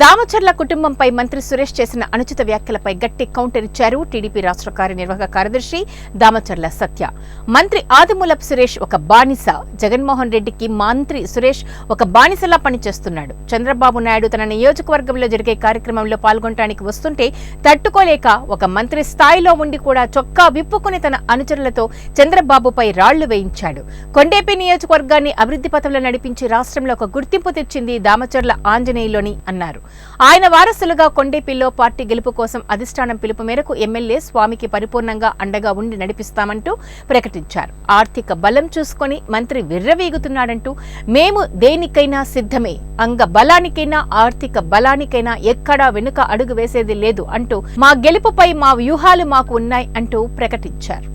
దామచర్ల కుటుంబంపై మంత్రి సురేష్ చేసిన అనుచిత వ్యాఖ్యలపై గట్టి కౌంటర్ ఇచ్చారు టీడీపీ రాష్ట్ర కార్యనిర్వాహక కార్యదర్శి దామచర్ల సత్య. మంత్రి ఆదిమూలపు సురేష్ ఒక బానిస. జగన్మోహన్ రెడ్డికి మంత్రి సురేష్ ఒక బానిసలా పనిచేస్తున్నాడు. చంద్రబాబు నాయుడు తన నియోజకవర్గంలో జరిగే కార్యక్రమంలో పాల్గొనడానికి వస్తుంటే తట్టుకోలేక ఒక మంత్రి స్థాయిలో ఉండి కూడా చొక్కా విప్పుకుని తన అనుచరులతో చంద్రబాబుపై రాళ్ళు వేయించాడు. కొండేపి నియోజకవర్గాన్ని అభివృద్ధి పథంలో నడిపించి రాష్ట్రంలో ఒక గుర్తింపు తెచ్చింది దామచర్ల ఆంజనేయులోని అన్నారు. ఆయన వారసులుగా కొండేపిల్లో పార్టీ గెలుపు కోసం అధిష్టానం పిలుపు మేరకు ఎమ్మెల్యే స్వామికి పరిపూర్ణంగా అండగా ఉండి నడిపిస్తామంటూ ప్రకటించారు. ఆర్థిక బలం చూసుకొని మంత్రి విర్రవీగుతున్నాడంటూ మేము దేనికైనా సిద్ధమే. అంగ బలానికైనా ఆర్థిక బలానికైనా ఎక్కడా వెనుక అడుగు వేసేది లేదు అంటూ మా గెలుపుపై మా వ్యూహాలు మాకు ఉన్నాయి అంటూ ప్రకటించారు.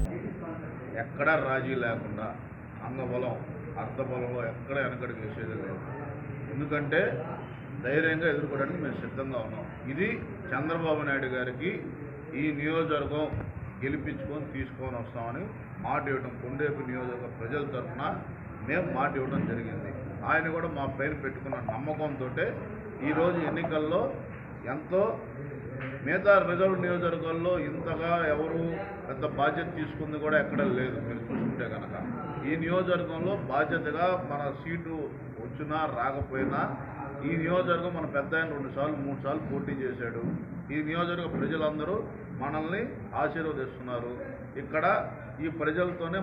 ఎక్కడా రాజీ లేకుండా అంగబలం అర్థబలంలో ఎక్కడ వెనకడికి వేసేది లేదు. ఎందుకంటే ధైర్యంగా ఎదుర్కోవడానికి మేము సిద్ధంగా ఉన్నాం. ఇది చంద్రబాబు నాయుడు గారికి ఈ నియోజకవర్గం గెలిపించుకొని తీసుకొని వస్తామని మాట ఇవ్వడం కొండేపు నియోజకవర్గ ప్రజల తరఫున మేము మాట ఇవ్వడం జరిగింది. ఆయన కూడా మా పైన పెట్టుకున్న నమ్మకంతో ఈరోజు ఎన్నికల్లో ఎంతో మిగతా రిజర్వ్ నియోజకవర్గాల్లో ఇంతగా ఎవరు పెద్ద బాధ్యత తీసుకుంది కూడా ఎక్కడ లేదు. మీరు చూసుకుంటే ఈ నియోజకవర్గంలో బాధ్యతగా మన సీటు వచ్చినా రాకపోయినా ఈ నియోజకవర్గం మన పెద్ద ఆయన రెండు సార్లు మూడు సార్లు పోటీ చేశాడు. ఈ నియోజకవర్గ ప్రజలందరూ మనల్ని ఆశీర్వదిస్తున్నారు. ఇక్కడ ఈ ప్రజలతోనే